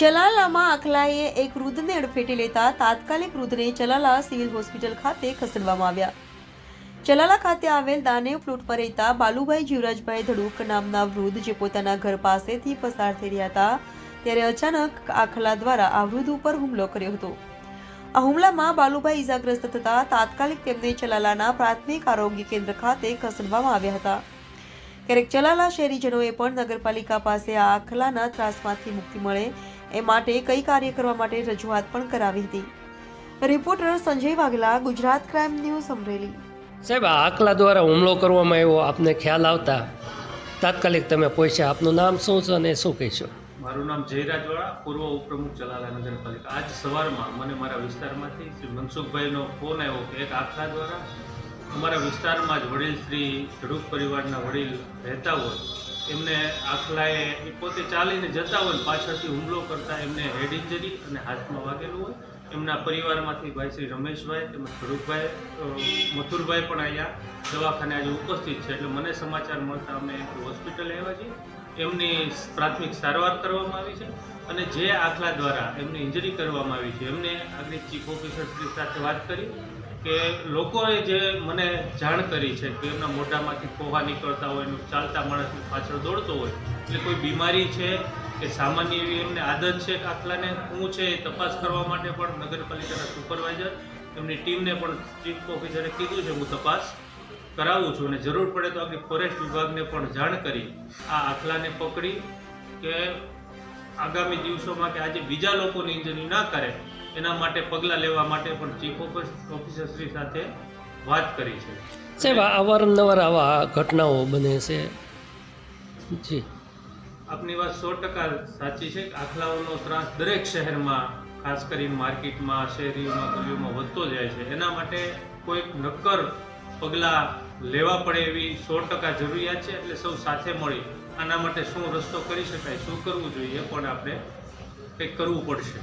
ચલાલામાં આખલાએ એક વૃદ્ધને અડફેટે લેતા તાત્કાલિક વૃદ્ધને ચલાલા સિવિલ હોસ્પિટલ ખાતે ખસેડવામાં આવ્યા. ચલાલા ખાતે આવેલ દાનેવ પ્લોટ પર રહેતા બાલુભાઈ જીવરાજભાઈ ધડુક નામના વૃદ્ધ જે પોતાના ઘર પાસેથી પસાર થઈ રહ્યા હતા, ત્યારે અચાનક આખલા દ્વારા આ વૃદ્ધ ઉપર હુમલો કર્યો હતો. આ હુમલામાં બાલુભાઈ ઇજાગ્રસ્ત થતા તાત્કાલિક તેમને ચલાલાના પ્રાથમિક આરોગ્ય કેન્દ્ર ખાતે ખસેડવામાં આવ્યા હતા. ક્યારેક ચલાલા શહેરીજનોએ પણ નગરપાલિકા પાસે આ આખલાના ત્રાસમાંથી મુક્તિ મળે એ માટે કઈ કાર્ય કરવા માટે રજૂઆત પણ કરાવી હતી. Reporter Sanjay Vaghla Gujarat crime news Amreli. સાહેબ આ આકલા દ્વારા હુમલો કરવામાં આવ્યો આપને ખ્યાલ આવતા? તાત્કાલિક તમે પહોંચ્યા આપનું નામ શું છે અને શું કહેશો? મારું નામ જયરાજવાળા પૂર્વ ઉપપ્રમુખ ચલાલા નગરપાલિકા. આજ સવારમાં મને મારા વિસ્તારમાંથી શ્રી મનસુખભાઈનો ફોન આવ્યો કે એક આખલા દ્વારા અમારા વિસ્તારમાં જ વડીલ શ્રી ધડુક પરિવારના વડીલ રહેતા હોય, એમને આખલાએ એ પોતે ચાલીને જતા હોય પાછળથી હુમલો કરતા એમને હેડ ઇન્જરી અને હાથમાં વાગેલું હોય એમના પરિવારમાંથી ભાઈ શ્રી રમેશભાઈ, તેમજ ધડુકભાઈ મથુરભાઈ પણ અહીંયા દવાખાને આજે ઉપસ્થિત છે. એટલે મને સમાચાર મળતા અમે હોસ્પિટલ આવ્યા છીએ. એમની પ્રાથમિક સારવાર કરવામાં આવી છે અને જે આખલા દ્વારા એમની ઇન્જરી કરવામાં આવી છે. એમને આગળ ચીફ ઓફિસરશ્રી સાથે વાત કરી કે લોકોએ જે મને જાણ કરી છે કે એમના મોઢામાંથી ફોહા નીકળતા હોય એનું ચાલતા માણસની પાછળ દોડતો હોય, એટલે કોઈ બીમારી છે કે સામાન્ય એવી એમને આદત છે કાફલાને શું છે એ તપાસ કરવા માટે પણ નગરપાલિકાના સુપરવાઇઝર, એમની ટીમને પણ ચીફ ઓફિસરે કીધું છે, હું તપાસ કરાવું છું અને જરૂર પડે તો આપણી ફોરેસ્ટ વિભાગને પણ જાણ કરી આ આખલાને પકડી કે આગામી દિવસોમાં કે આજે બીજા લોકોની ઇન્જરી ના કરે, એના માટે પગલાં લેવા માટે પણ ચીફ ઓફિસરશ્રી સાથે વાત કરી છે. સાહેબ અવારનવાર આવા ઘટનાઓ બને છે. જી. આપની વાત સો ટકા સાચી છે. કે આખલાઓનો ત્રાસ દરેક શહેરમાં, ખાસ કરીને માર્કેટમાં શહેરીઓમાં ગલીઓમાં વધતો જાય છે. એના માટે કોઈક નક્કર પગલાં લેવા પડે એવી સો ટકા જરૂરિયાત છે એટલે સૌ સાથે મળી. આના માટે શું રસ્તો કરી શકાય, શું કરવું જોઈએ પણ આપણે કંઈક કરવું પડશે.